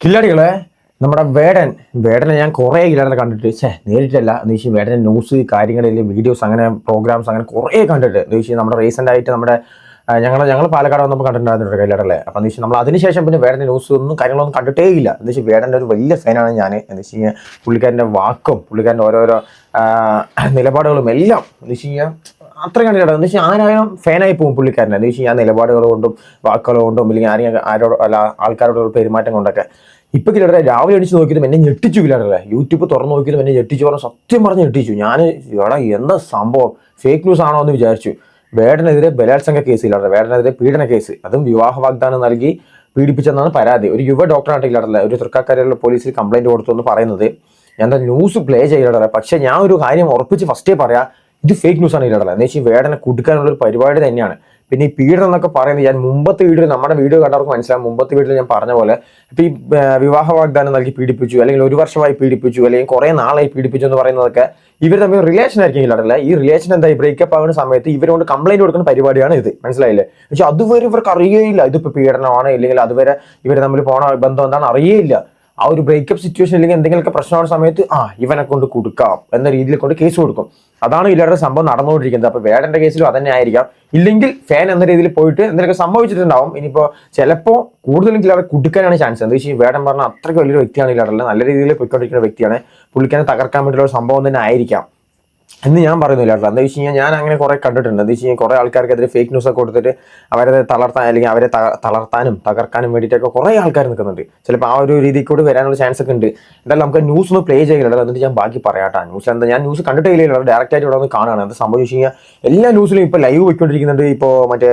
കില്ലാടികളെ നമ്മുടെ വേടൻ വേടനെ ഞാൻ കുറേ കില്ലാടികളെ കണ്ടിട്ട് ഛേ നേരിട്ടല്ല. എന്ന് വെച്ചാൽ ന്യൂസ് കാര്യങ്ങളിൽ വീഡിയോസ് അങ്ങനെ പ്രോഗ്രാംസ് അങ്ങനെ കുറേ കണ്ടിട്ട്. എന്ന് വെച്ചാൽ നമ്മുടെ റീസെന്റ് ആയിട്ട് നമ്മുടെ ഞങ്ങൾ ഞങ്ങൾ പാലക്കാട് വന്നപ്പോൾ കണ്ടിട്ടുണ്ടായിരുന്നു കൈലാടല്ലേ അപ്പം എന്ന് വെച്ചാൽ നമ്മൾ അതിനുശേഷം പിന്നെ വേടന്റെ ന്യൂസ് ഒന്നും കാര്യങ്ങളൊന്നും കണ്ടിട്ടേ ഇല്ല. എന്ന് വെച്ചാൽ വേടന്റെ ഒരു വലിയ ഫാനാണ് ഞാൻ എന്ന് വെച്ച് കഴിഞ്ഞാൽ പുള്ളിക്കാരന്റെ വാക്കും പുള്ളിക്കാരന്റെ ഓരോരോ നിലപാടുകളും എല്ലാം എന്ന് വെച്ച് കഴിഞ്ഞാൽ അത്ര കണ്ടില്ല എന്ന് വെച്ചാൽ ആരായാലും ഫാനായി പോകും പുള്ളിക്കാരനെ. എന്ന് വെച്ചാൽ ഞാൻ നിലപാടുകൾ കൊണ്ടും വാക്കുകൾ കൊണ്ടും അല്ലെങ്കിൽ ആരെയും ആരോട് അല്ല ആൾക്കാരോടുള്ള പെരുമാറ്റം കൊണ്ടൊക്കെ. ഇപ്പൊ കിലടറെ രാവിലെ അടിച്ച് നോക്കിയതും എന്നെ ഞെട്ടിച്ചു കിലടറെ യൂട്യൂബ് തുറന്നു നോക്കിയതും എന്നെ ഞെട്ടിച്ചു. പറഞ്ഞു സത്യം പറഞ്ഞ് ഞെട്ടിച്ചു. ഞാൻ എടാ എന്താ സംഭവം? ഫേക്ക് ന്യൂസ് ആണോ എന്ന് വിചാരിച്ചു. വേടനെതിരെ ബലാത്സംഗ കേസ് ഇല്ലാതെ വേടനെതിരെ പീഡന കേസ് അതും വിവാഹ വാഗ്ദാനം നൽകി പീഡിപ്പിച്ചെന്നാണ് പരാതി. ഒരു യുവ ഡോക്ടറാണ് ഇല്ലാടല്ല ഒരു തൃക്കാക്കാരിലുള്ള പോലീസിൽ കംപ്ലൈന്റ് കൊടുത്തു എന്ന് പറയുന്നത്. ഞാൻ ന്യൂസ് പ്ലേ ചെയ്യലടല്ല പക്ഷെ ഞാൻ ഒരു കാര്യം ഉറപ്പിച്ച് ഫസ്റ്റേ പറയാം. ഇത് ഫേക്ക് ന്യൂസ് ആണ് ഇല്ലാടല്ല എന്ന് വെച്ചാൽ വേടനെ കുടുക്കാനുള്ള ഒരു പരിപാടി തന്നെയാണ്. പിന്നെ ഈ പീഡനം എന്നൊക്കെ പറയുന്നത് ഞാൻ മുമ്പത്തെ വീഡിയോ നമ്മുടെ വീഡിയോ കണ്ടവർക്ക് മനസ്സിലാവും. മുമ്പത്തെ വീഡിയോയിൽ ഞാൻ പറഞ്ഞ പോലെ ഇപ്പൊ ഈ വിവാഹ വാഗ്ദാനം നൽകി പീഡിപ്പിച്ചു അല്ലെങ്കിൽ ഒരു വർഷമായി പീഡിപ്പിച്ചു അല്ലെങ്കിൽ കുറെ നാളായി പീഡിപ്പിച്ചു എന്ന് പറയുന്നതൊക്കെ ഇവർ തമ്മിൽ റിലേഷൻ ആയിരിക്കും ഇല്ലാടല്ല ഈ റിലേഷൻ എന്തായി ബ്രേക്കപ്പ് ആവുന്ന സമയത്ത് ഇവരോട് കംപ്ലൈന്റ് കൊടുക്കുന്ന പരിപാടിയാണ് ഇത്. മനസ്സിലായില്ലേ? പക്ഷെ അതുവരെ ഇവർക്ക് അറിയേയില്ല. ഇതിപ്പോ പീഡനമാണ് ഇല്ലെങ്കിൽ അതുവരെ ഇവർ തമ്മിൽ പോണ ബന്ധം എന്താണ് അറിയേയില്ല. ആ ഒരു ബ്രേക്കപ്പ് സിറ്റുവേഷൻ അല്ലെങ്കിൽ എന്തെങ്കിലുമൊക്കെ പ്രശ്നമുള്ള സമയത്ത് ആ ഇവനെ കൊണ്ട് കൊടുക്കാം എന്ന രീതിയിൽ കൊണ്ട് കേസ് കൊടുക്കും. അതാണ് ഇല്ലാതെ സംഭവം നടന്നുകൊണ്ടിരിക്കുന്നത്. അപ്പൊ വേടന്റെ കേസിലും അതന്നെ ആയിരിക്കാം. ഇല്ലെങ്കിൽ ഫാൻ എന്ന രീതിയിൽ പോയിട്ട് എന്തെങ്കിലും സംഭവിച്ചിട്ടുണ്ടാവും. ഇനിയിപ്പോ ചിലപ്പോ കൂടുതലും ഇല്ലാതെ കുടുക്കാനാണ് ചാൻസ് എന്താ വെച്ചാൽ വേടൻ പറഞ്ഞ അത്രയ്ക്ക് വലിയൊരു വ്യക്തിയാണ് ഇല്ലാതെ നല്ല രീതിയിൽ പോയിക്കൊണ്ടിരിക്കുന്ന വ്യക്തിയാണ്. പുള്ളിക്കാനെ തകർക്കാൻ വേണ്ടിയുള്ള സംഭവം തന്നെ ആയിരിക്കാം. എന്ന് ഞാൻ പറയുന്നില്ല കേട്ടോ. എന്താ വെച്ച് കഴിഞ്ഞാൽ ഞാൻ അങ്ങനെ കുറെ കണ്ടിട്ടുണ്ട്. എന്താ വെച്ച് കഴിഞ്ഞാൽ കുറെ ആൾക്കാർക്കെതിരെ ഫേക്ക് ന്യൂസ് ഒക്കെ കൊടുത്തിട്ട് അവരെ തളർത്താൻ അല്ലെങ്കിൽ അവരെ തളർത്താനും തകർക്കാനും വേണ്ടിയിട്ടൊക്കെ കുറെ ആൾക്കാർ നിൽക്കുന്നുണ്ട്. ചിലപ്പോൾ ആ ഒരു രീതിയിൽ കൂടി വരാനുള്ള ചാൻസ് ഒക്കെ ഉണ്ട്. എന്തായാലും നമുക്ക് ന്യൂസ് ഒന്ന് പ്ലേ ചെയ്യില്ല എന്നിട്ട് ഞാൻ ബാക്കി പറയാട്ടാ ന്യൂസ് എന്താ ഞാൻ ന്യൂസ് കണ്ടിട്ടേ ഇല്ല ഡയറക്റ്റ് ആയിട്ട് ഇവിടെ ഒന്ന് കാണുകയാണ്. എന്താ സംഭവം വെച്ച് കഴിഞ്ഞാൽ എല്ലാ ന്യൂസിലും ഇപ്പോൾ ലൈവ് പോയിക്കൊണ്ടിരിക്കുന്നുണ്ട്. ഇപ്പോൾ മറ്റേ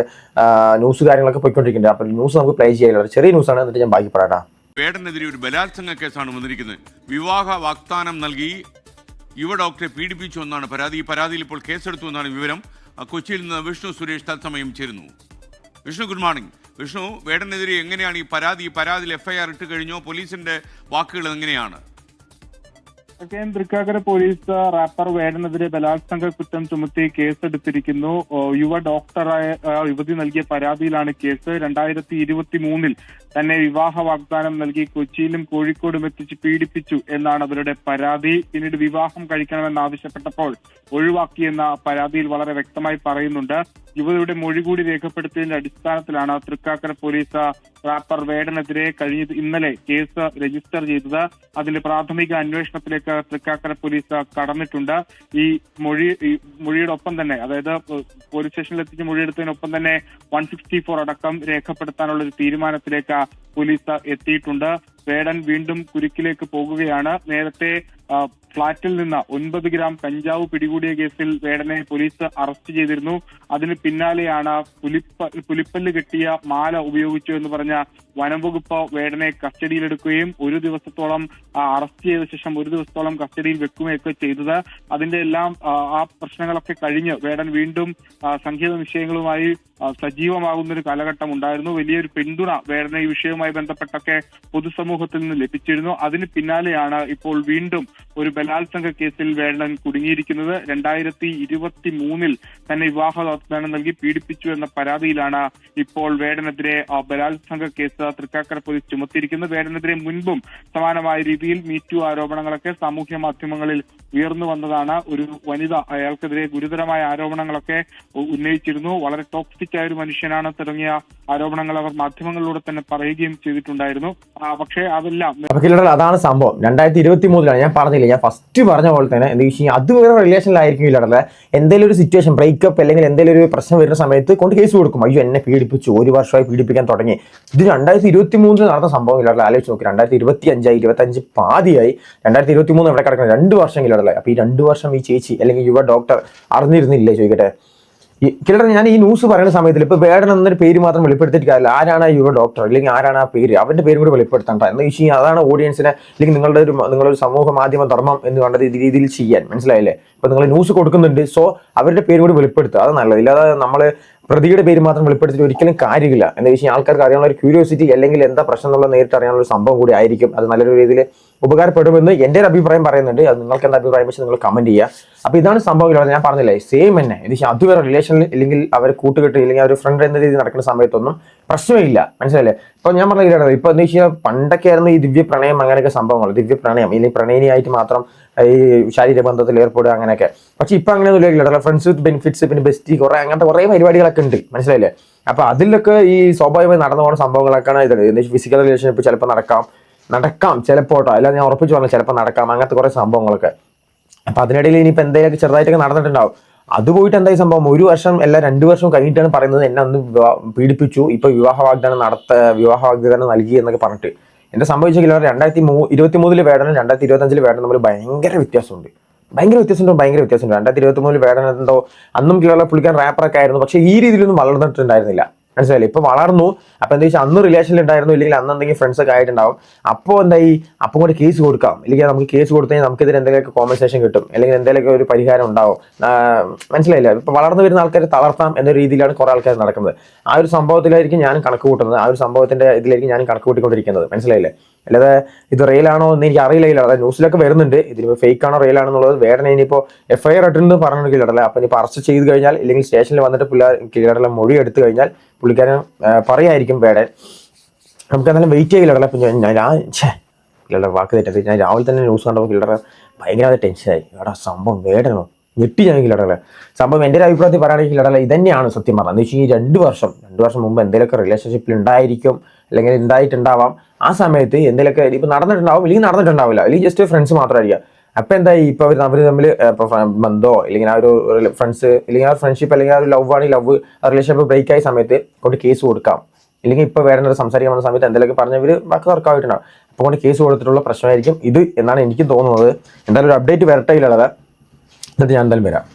ന്യൂസ് കാര്യങ്ങളൊക്കെ പോയിക്കൊണ്ടിരിക്കുന്നുണ്ട്. അപ്പോൾ ന്യൂസ് നമുക്ക് പ്ലേ ചെയ്യില്ല ചെറിയ ന്യൂസാണ് എന്നിട്ട് ഞാൻ ബാക്കി പറയാട്ടാ വേടനെതിരെ ഒരു ബലാത്സംഗ കേസാണ് വന്നിരിക്കുന്നത്. വിവാഹ വാഗ്ദാനം നൽകി യുവ ഡോക്ടറെ പീഡിപ്പിച്ചു എന്നാണ് പരാതി. ഈ പരാതിയിൽ ഇപ്പോൾ കേസെടുത്തു എന്നാണ് വിവരം. കൊച്ചിയിൽ നിന്ന് വിഷ്ണു സുരേഷ് തത്സമയം ചേരുന്നു. വിഷ്ണു ഗുഡ് മോർണിംഗ് വിഷ്ണു വേടനെതിരെ എങ്ങനെയാണ് ഈ പരാതി? ഈ പരാതിയിൽ എഫ്ഐആർ ഇട്ട് കഴിഞ്ഞോ? പോലീസിന്റെ വാക്കുകൾ എങ്ങനെയാണ്? കോട്ടയം തൃക്കാക്കര പോലീസ് റാപ്പർ വേടനെതിരെ ബലാത്സംഗ കുറ്റം ചുമത്തി കേസെടുത്തിരിക്കുന്നു. യുവ ഡോക്ടറായ യുവതി നൽകിയ പരാതിയിലാണ് കേസ്. രണ്ടായിരത്തി ഇരുപത്തി മൂന്നിൽ തന്നെ വിവാഹ വാഗ്ദാനം നൽകി കൊച്ചിയിലും കോഴിക്കോടും എത്തിച്ച് പീഡിപ്പിച്ചു എന്നാണ് അവരുടെ പരാതി. പിന്നീട് വിവാഹം കഴിക്കണമെന്ന് ആവശ്യപ്പെട്ടപ്പോൾ ഒഴിവാക്കിയെന്ന പരാതിയിൽ വളരെ വ്യക്തമായി പറയുന്നുണ്ട്. യുവതിയുടെ മൊഴി കൂടി രേഖപ്പെടുത്തിയതിന്റെ അടിസ്ഥാനത്തിലാണ് തൃക്കാക്കര പോലീസ് റാപ്പർ വേടനെതിരെ കഴിഞ്ഞ ഇന്നലെ കേസ് രജിസ്റ്റർ ചെയ്തത്. അതിന്റെ പ്രാഥമിക അന്വേഷണത്തിലേക്ക് തൃക്കാക്കര പോലീസ് കടന്നിട്ടുണ്ട്. ഈ മൊഴി ഒപ്പം തന്നെ അതായത് പോലീസ് സ്റ്റേഷനിൽ എത്തിച്ച് മൊഴിയെടുത്തതിനൊപ്പം തന്നെ വൺ സിക്സ്റ്റി ഫോർ അടക്കം രേഖപ്പെടുത്താനുള്ള ഒരു തീരുമാനത്തിലേക്ക് പോലീസ് എത്തിയിട്ടുണ്ട്. വേടൻ വീണ്ടും കുരുക്കിലേക്ക് പോകുകയാണ്. നേരത്തെ ഫ്ളാറ്റിൽ നിന്ന് ഒൻപത് ഗ്രാം കഞ്ചാവ് പിടികൂടിയ കേസിൽ വേടനെ പോലീസ് അറസ്റ്റ് ചെയ്തിരുന്നു. അതിന് പിന്നാലെയാണ് പുലിപ്പ പുലിപ്പല്ല് കെട്ടിയ മാല ഉപയോഗിച്ചു എന്ന് പറഞ്ഞ വനംവകുപ്പ് വേടനെ കസ്റ്റഡിയിലെടുക്കുകയും ഒരു ദിവസത്തോളം അറസ്റ്റ് ചെയ്ത ശേഷം ഒരു ദിവസത്തോളം കസ്റ്റഡിയിൽ വെക്കുകയൊക്കെ ചെയ്തത്. അതിന്റെ എല്ലാം ആ, പ്രശ്നങ്ങളൊക്കെ കഴിഞ്ഞ് വേടൻ വീണ്ടും സംഗീത വിഷയങ്ങളുമായി സജീവമാകുന്ന ഒരു കാലഘട്ടം ഉണ്ടായിരുന്നു. വലിയൊരു പിന്തുണ വേടന ഈ വിഷയവുമായി ബന്ധപ്പെട്ടൊക്കെ പൊതുസമൂഹത്തിൽ നിന്ന് ലഭിച്ചിരുന്നു. അതിന് പിന്നാലെയാണ് ഇപ്പോൾ വീണ്ടും ഒരു ബലാത്സംഗ കേസിൽ വേണൻ കുടുങ്ങിയിരിക്കുന്നത് രണ്ടായിരത്തി ഇരുപത്തി മൂന്നിൽ തന്നെ വിവാഹ വാഗ്ദാനം നൽകി പീഡിപ്പിച്ചു എന്ന പരാതിയിലാണ് ഇപ്പോൾ വേടനെതിരെ ബലാത്സംഗ കേസ് തൃക്കാക്കര പോലീസ് ചുമത്തിയിരിക്കുന്നത്. വേടനെതിരെ മുൻപും സമാനമായ രീതിയിൽ മീറ്റു ആരോപണങ്ങളൊക്കെ സാമൂഹ്യ മാധ്യമങ്ങളിൽ ഉയർന്നു വന്നതാണ്. ഒരു വനിത അയാൾക്കെതിരെ ഗുരുതരമായ ആരോപണങ്ങളൊക്കെ ഉന്നയിച്ചിരുന്നു. വളരെ ടോക്സിക് ആയ ഒരു മനുഷ്യനാണ് തുടങ്ങിയ ആരോപണങ്ങൾ അവർ മാധ്യമങ്ങളിലൂടെ തന്നെ പറയുകയും ചെയ്തിട്ടുണ്ടായിരുന്നു. പക്ഷേ അതെല്ലാം അതാണ് സംഭവം. രണ്ടായിരത്തി ഇരുപത്തി മൂന്നിലാണ് ഞാൻ പറഞ്ഞില്ല ഞാൻ പറഞ്ഞ പോലെ തന്നെ എന്താ വെച്ചാൽ അത് വേറെ റിലേഷനിലായിരിക്കും ഇല്ലാടല്ലേ എന്തെങ്കിലും ഒരു സിറ്റുവേഷൻ ബ്രേക്കപ്പ് അല്ലെങ്കിൽ എന്തെങ്കിലും ഒരു പ്രശ്നം വരുന്ന സമയത്ത് കൊണ്ട് കേസ് കൊടുക്കും. അയ്യോ എന്നെ പീഡിപ്പിച്ചു. ഒരു വർഷമായി പീഡിപ്പിക്കാൻ തുടങ്ങി. ഇത് രണ്ടായിരത്തി ഇരുപത്തി മൂന്നിൽ നടന്ന സംഭവം ഇല്ലാടല്ലേ ആലോചിച്ച് നോക്കി. രണ്ടായിരത്തി ഇരുപത്തി അഞ്ചായി ഇരുപത്തി അഞ്ച് പാതിയായി. രണ്ടായിരത്തി ഇരുപത്തി മൂന്ന് എവിടെ കിടക്കണം രണ്ട് വർഷം ഇല്ലാടല്ലേ അപ്പൊ ഈ രണ്ട് വർഷം ഈ ചേച്ചി അല്ലെങ്കിൽ യുവ ഡോക്ടർ അറിഞ്ഞിരുന്നില്ലേ ചോദിക്കട്ടെ? ഈ ഞാൻ ഈ ന്യൂസ് പറയുന്ന സമയത്തിൽ ഇപ്പൊ വേടൻ എന്നൊരു പേര് മാത്രം വെളിപ്പെടുത്തിയിട്ട് കാര്യമില്ല. ആരാണ് ആ യുവ ഡോക്ടർ അല്ലെങ്കിൽ ആരാണ് ആ പേര്? അവന്റെ പേരും കൂടി വെളിപ്പെടുത്തണ്ട. എന്ന് വെച്ച് അതാണ് ഓഡിയൻസിനെ അല്ലെങ്കിൽ നിങ്ങളുടെ ഒരു നിങ്ങളൊരു സമൂഹ മാധ്യമ ധർമ്മം എന്ന് കണ്ടത് ഈ രീതിയിൽ ചെയ്യാൻ. മനസ്സിലായില്ലേ? ഇപ്പൊ നിങ്ങൾ ന്യൂസ് കൊടുക്കുന്നുണ്ട് സോ അവരുടെ പേര് കൂടി വെളിപ്പെടുത്തുക. അത് നല്ലത്. ഇല്ലാതെ നമ്മൾ പ്രതിയുടെ പേര് മാത്രം വെളിപ്പെടുത്തിയിട്ട് ഒരിക്കലും കാര്യമില്ല. എന്താ വെച്ചാൽ ആൾക്കാർക്ക് അറിയാനുള്ള ഒരു ക്യൂരിയോസിറ്റി അല്ലെങ്കിൽ എന്താ പ്രശ്നം എന്നുള്ള നേരിട്ട് അറിയാനുള്ള ഒരു സംഭവം കൂടി ആയിരിക്കും. അത് നല്ലൊരു രീതിയിൽ ഉപകാരപ്പെടുമെന്ന് എന്റെ ഒരു അഭിപ്രായം പറയുന്നുണ്ട്. അത് നിങ്ങൾക്ക് എന്താ അഭിപ്രായം? വെച്ച് നിങ്ങൾ കമന്റ് ചെയ്യുക. അപ്പോൾ ഇതാണ് സംഭവം ഞാൻ പറഞ്ഞില്ലേ? സെയിം തന്നെ. ഇത് വെച്ചാൽ അതുവരെ റിലേഷനിൽ ഇല്ലെങ്കിൽ അവർ കൂട്ടുകെട്ട് ഇല്ലെങ്കിൽ അവർ ഫ്രണ്ട് എന്ന രീതിയിൽ നടക്കുന്ന സമയത്തൊന്നും പ്രശ്നമില്ല. മനസ്സിലല്ലേ ഇപ്പൊ ഞാൻ പറഞ്ഞ കാര്യമാണ് ഇപ്പൊ എന്താ വെച്ചാൽ പണ്ടൊക്കെ ആയിരുന്നു ഈ ദിവ്യ പ്രണയം അങ്ങനെയൊക്കെ സംഭവങ്ങൾ. ദിവ്യ പ്രണയം ഇല്ലെങ്കിൽ പ്രണയിനിയായിട്ട് മാത്രം ഈ ശാരീരിക ബന്ധത്തിൽ ഏർപ്പെടുക അങ്ങനെയൊക്കെ. പക്ഷെ ഇപ്പൊ അങ്ങനെയൊന്നും ഇല്ല. ഫ്രണ്ട്സ് വിത്ത് ബെനിഫിറ്റ്സ് പിന്നെ ബെസ്റ്റ് കുറെ അങ്ങനത്തെ കുറേ പരിപാടികളൊക്കെ ഉണ്ട്. മനസ്സിലായില്ലേ? അപ്പൊ അതിലൊക്കെ ഈ സ്വാഭാവികമായി നടന്നു പോകുന്ന സംഭവങ്ങളൊക്കെയാണ് ഇത്. ഫിസിക്കൽ റിലേഷൻഷിപ്പ് ചിലപ്പോൾ നടക്കാം. നടക്കാം ചിലപ്പോട്ടോ അല്ല ഞാൻ ഉറപ്പിച്ചു പറഞ്ഞു ചിലപ്പോൾ നടക്കാം. അങ്ങനത്തെ കുറെ സംഭവങ്ങളൊക്കെ. അപ്പൊ അതിനിടയിൽ ഇനിയിപ്പോൾ എന്തെങ്കിലുമൊക്കെ ചെറുതായിട്ടൊക്കെ നടന്നിട്ടുണ്ടാവും. അത് പോയിട്ട് എന്തായി സംഭവം? ഒരു വർഷം അല്ല രണ്ട് വർഷം കഴിഞ്ഞിട്ടാണ് പറയുന്നത് എന്നെ അന്ന് പീഡിപ്പിച്ചു. ഇപ്പൊ വിവാഹ വാഗ്ദാനം നടത്ത വിവാഹ വാഗ്ദാനം നൽകി എന്നൊക്കെ പറഞ്ഞിട്ട്. എന്റെ സംഭവിച്ചെങ്കിൽ രണ്ടായിരത്തി മൂ ഇരുപത്തി മൂന്നിൽ വേടനും രണ്ടായിരത്തി ഇരുപത്തി അഞ്ചിൽ വേടനും തമ്മിൽ ഭയങ്കര വ്യത്യാസമുണ്ട്. ഭയങ്കര വ്യത്യാസമുണ്ടോ ഭയങ്കര വ്യത്യാസമുണ്ട്. രണ്ടായിരത്തി ഇരുപത്തി മൂന്നിൽ വേടൻ എന്തോ അന്നും കേരള പുള്ളിക്കാൻ റാപ്പറൊക്കെ ആയിരുന്നു. പക്ഷേ ഈ രീതിയിലൊന്നും വളർന്നിട്ടുണ്ടായിരുന്നില്ല. മനസ്സിലായില്ലേ? ഇപ്പൊ വളർന്നു. അപ്പൊ എന്താ വെച്ചാൽ അന്ന് റിലേഷനിൽ ഉണ്ടായിരുന്നു ഇല്ലെങ്കിൽ അന്ന് എന്തെങ്കിലും ഫ്രണ്ട്സ് ഒക്കെ ആയിട്ടുണ്ടാവും. അപ്പോൾ ഈ അപ്പം കൂടെ കേസ് കൊടുക്കാം. ഇല്ലെങ്കിൽ നമുക്ക് കേസ് കൊടുത്തു കഴിഞ്ഞാൽ നമുക്കിതിന് എന്തെങ്കിലുമൊക്കെ കോമ്പൻസേഷൻ കിട്ടും. അല്ലെങ്കിൽ എന്തെങ്കിലുമൊക്കെ ഒരു പരിഹാരം ഉണ്ടാവും. മനസ്സിലായില്ല? ഇപ്പൊ വളർന്നു വരുന്ന ആൾക്കാരെ തളർത്താം എന്ന രീതിയിലാണ് കുറെ ആൾക്കാർ നടക്കുന്നത്. ആ ഒരു സംഭവത്തിലായിരിക്കും ഞാൻ കണക്ക് കൂട്ടുന്നത് ആ ഒരു സംഭവത്തിന്റെ ഇതിലായിരിക്കും ഞാൻ കണക്ക് കൂട്ടിക്കൊണ്ടിരിക്കുന്നത് മനസ്സിലായില്ലേ? അല്ലാതെ ഇത് റിയൽ ആണോ എന്ന് എനിക്ക് അറിയില്ല. അതായത് ന്യൂസിലൊക്കെ വരുന്നുണ്ട്. ഇതിന് ഫേക്ക് ആണോ റിയൽ ആണോ എന്നുള്ളത് വേറെ ഇനിയിപ്പോൾ എഫ്ഐആർ ഐ ആർ ഇട്ടെന്ന് പറഞ്ഞു കിടല അപ്പൊ ഇനി അറസ്റ്റ് ചെയ്ത് കഴിഞ്ഞാൽ ഇല്ലെങ്കിൽ സ്റ്റേഷനിൽ വന്നിട്ട് പിള്ളേർ കിടല മൊഴി എടുത്തു കഴിഞ്ഞാൽ പുള്ളിക്കാരൻ പറയായിരിക്കും വേടൻ നമുക്ക് എന്തായാലും വെയിറ്റ് ചെയ്യില്ല ഞാൻ ഞാൻ ഛേ വാക്ക് തെറ്റത് ഞാൻ രാവിലെ തന്നെ ന്യൂസ് കണ്ടപ്പോൾ കിളറ ഭയങ്കര ടെൻഷനായി എടാ സംഭവം വേടനോ. ഞെട്ടി ഞാൻ സംഭവം എന്റെ ഒരു അഭിപ്രായത്തിൽ പറയുകയാണെങ്കിൽ കില്ലറല്ല ഇതന്നെയാണ് സത്യം പറഞ്ഞത്. എന്ന് വെച്ച് കഴിഞ്ഞാൽ രണ്ട് വർഷം രണ്ട് വർഷം മുമ്പ് എന്തെങ്കിലുമൊക്കെ റിലേഷൻഷിപ്പിൽ ഉണ്ടായിരിക്കും അല്ലെങ്കിൽ ഉണ്ടായിട്ടുണ്ടാവാം. ആ സമയത്ത് എന്തെങ്കിലുമൊക്കെ ഇപ്പം നടന്നിട്ടുണ്ടാവും ഇല്ലെങ്കിൽ നടന്നിട്ടുണ്ടാവില്ല. അല്ലെങ്കിൽ ജസ്റ്റ് ഫ്രണ്ട്സ് മാത്രമായിരിക്കാം. അപ്പൊ എന്തായി? ഇപ്പൊ അവർ അവർ തമ്മിൽ ബന്ധോ അല്ലെങ്കിൽ ആ ഒരു ഫ്രണ്ട്സ് അല്ലെങ്കിൽ ആ ഫ്രണ്ട്ഷിപ്പ് അല്ലെങ്കിൽ ആ ഒരു ലവ് ആണ് ലവ് റിലേഷൻഷിപ്പ് ബ്രേക്ക് ആയ സമയത്ത് കൊണ്ട് കേസ് കൊടുക്കാം. ഇല്ലെങ്കിൽ ഇപ്പൊ വേറെ സംസാരിക്കാൻ വന്ന സമയത്ത് എന്തെങ്കിലുമൊക്കെ പറഞ്ഞവർ ബാക്കി തർക്കമായിട്ടുണ്ടാവും. അപ്പോൾ കൊണ്ട് കേസ് കൊടുത്തിട്ടുള്ള പ്രശ്നമായിരിക്കും ഇത് എന്നാണ് എനിക്ക് തോന്നുന്നത്. എന്തായാലും ഒരു അപ്ഡേറ്റ് വരട്ടെ ഇല്ലാതെ. എന്നിട്ട് ഞാൻ എന്തായാലും വരാം.